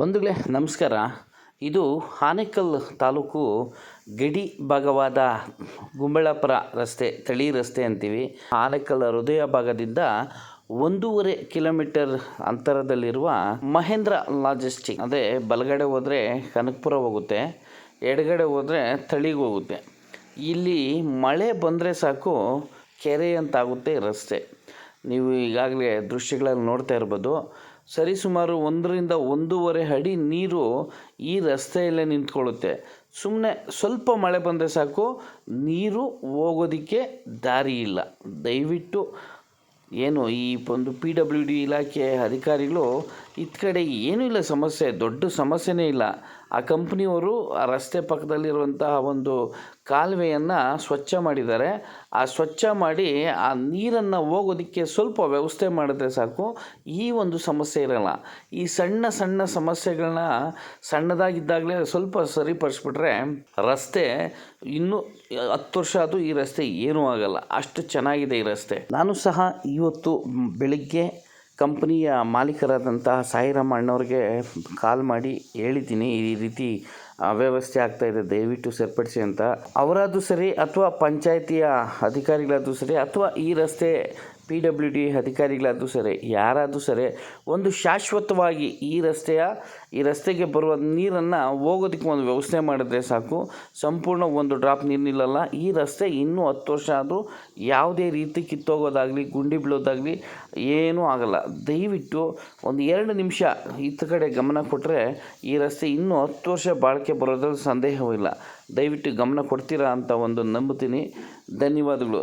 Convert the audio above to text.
ಬಂಧುಗಳೇ, ನಮಸ್ಕಾರ. ಇದು ಆನೇಕಲ್ ತಾಲೂಕು ಗಡಿ ಭಾಗವಾದ ಗುಂಬಳಾಪುರ ರಸ್ತೆ, ತಳಿ ರಸ್ತೆ ಅಂತೀವಿ. ಆನೇಕಲ್ ಹೃದಯ ಭಾಗದಿಂದ ಒಂದೂವರೆ ಕಿಲೋಮೀಟರ್ ಅಂತರದಲ್ಲಿರುವ ಮಹೇಂದ್ರ ಲಾಜಿಸ್ಟಿಕ್. ಅದೇ ಬಲಗಡೆ ಹೋದರೆ ಕನಕಪುರ ಹೋಗುತ್ತೆ, ಎಡಗಡೆ ಹೋದರೆ ತಳಿಗೆ ಹೋಗುತ್ತೆ. ಇಲ್ಲಿ ಮಳೆ ಬಂದರೆ ಸಾಕು, ಕೆರೆ ಅಂತಾಗುತ್ತೆ ರಸ್ತೆ. ನೀವು ಈಗಾಗಲೇ ದೃಶ್ಯಗಳಲ್ಲಿ ನೋಡ್ತಾ ಇರ್ಬೋದು. ಸರಿಸುಮಾರು ಒಂದರಿಂದ ಒಂದೂವರೆ ಅಡಿ ನೀರು ಈ ರಸ್ತೆಯಲ್ಲೇ ನಿಂತ್ಕೊಳ್ಳುತ್ತೆ. ಸುಮ್ಮನೆ ಸ್ವಲ್ಪ ಮಳೆ ಬಂದರೆ ಸಾಕು, ನೀರು ಹೋಗೋದಕ್ಕೆ ದಾರಿ ಇಲ್ಲ. ದಯವಿಟ್ಟು ಏನು ಈ ಒಂದು ಪಿ ಡಬ್ಲ್ಯೂ ಡಿ ಇಲಾಖೆ ಅಧಿಕಾರಿಗಳು ಇತ್ತ ಕಡೆ ಏನೂ ಇಲ್ಲ ಸಮಸ್ಯೆ, ದೊಡ್ಡ ಸಮಸ್ಯೆನೇ ಇಲ್ಲ. ಆ ಕಂಪ್ನಿಯವರು ರಸ್ತೆ ಪಕ್ಕದಲ್ಲಿರುವಂತಹ ಒಂದು ಕಾಲುವೆಯನ್ನು ಸ್ವಚ್ಛ ಮಾಡಿದ್ದಾರೆ. ಆ ಸ್ವಚ್ಛ ಮಾಡಿ ಆ ನೀರನ್ನು ಹೋಗೋದಕ್ಕೆ ಸ್ವಲ್ಪ ವ್ಯವಸ್ಥೆ ಮಾಡಿದ್ರೆ ಸಾಕು. ಈ ಒಂದು ಸಮಸ್ಯೆ ಇರಲ್ಲ. ಈ ಸಣ್ಣ ಸಣ್ಣ ಸಮಸ್ಯೆಗಳನ್ನ ಸಣ್ಣದಾಗಿದ್ದಾಗಲೇ ಸ್ವಲ್ಪ ಸರಿಪಡಿಸ್ಬಿಟ್ರೆ ರಸ್ತೆ ಇನ್ನೂ ಹತ್ತು ವರ್ಷ ಆದರೂ ಈ ರಸ್ತೆ ಏನೂ ಆಗಲ್ಲ. ಅಷ್ಟು ಚೆನ್ನಾಗಿದೆ ಈ ರಸ್ತೆ. ನಾನು ಸಹ ಇವತ್ತು ಬೆಳಿಗ್ಗೆ ಕಂಪ್ನಿಯ ಮಾಲೀಕರಾದಂತಹ ಸಾಯಿರಾಮ ಅಣ್ಣವ್ರಿಗೆ ಕಾಲ್ ಮಾಡಿ ಹೇಳಿದ್ದೀನಿ, ಈ ರೀತಿ ಅವ್ಯವಸ್ಥೆ ಆಗ್ತಾ ಇದೆ, ದಯವಿಟ್ಟು ಸೇರ್ಪಡಿಸಿ ಅಂತ. ಅವರಾದರೂ ಸರಿ ಅಥವಾ ಪಂಚಾಯಿತಿಯ ಅಧಿಕಾರಿಗಳಾದರೂ ಸರಿ ಅಥವಾ ಈ ರಸ್ತೆ ಪಿ ಡಬ್ಲ್ಯೂ ಡಿ ಅಧಿಕಾರಿಗಳಾದರೂ ಸರಿ, ಯಾರಾದರೂ ಸರಿ, ಒಂದು ಶಾಶ್ವತವಾಗಿ ಈ ರಸ್ತೆಯ, ಈ ರಸ್ತೆಗೆ ಬರುವ ನೀರನ್ನು ಹೋಗೋದಕ್ಕೆ ಒಂದು ವ್ಯವಸ್ಥೆ ಮಾಡಿದ್ರೆ ಸಾಕು. ಸಂಪೂರ್ಣ ಒಂದು ಡ್ರಾಪ್ ನೀರು ನಿಲ್ಲಲ್ಲ. ಈ ರಸ್ತೆ ಇನ್ನೂ ಹತ್ತು ವರ್ಷ ಆದರೂ ಯಾವುದೇ ರೀತಿ ಕಿತ್ತೋಗೋದಾಗಲಿ, ಗುಂಡಿ ಬೀಳೋದಾಗಲಿ ಏನೂ ಆಗಲ್ಲ. ದಯವಿಟ್ಟು ಒಂದು ಎರಡು ನಿಮಿಷ ಈತ ಕಡೆ ಗಮನ ಕೊಟ್ಟರೆ ಈ ರಸ್ತೆ ಇನ್ನೂ ಹತ್ತು ವರ್ಷ ಬಾಳಿಕೆ ಬರೋದ್ರಲ್ಲಿ ಸಂದೇಹವಿಲ್ಲ. ದಯವಿಟ್ಟು ಗಮನ ಕೊಡ್ತೀರಾ ಅಂತ ಒಂದು ನಂಬುತ್ತೀನಿ. ಧನ್ಯವಾದಗಳು.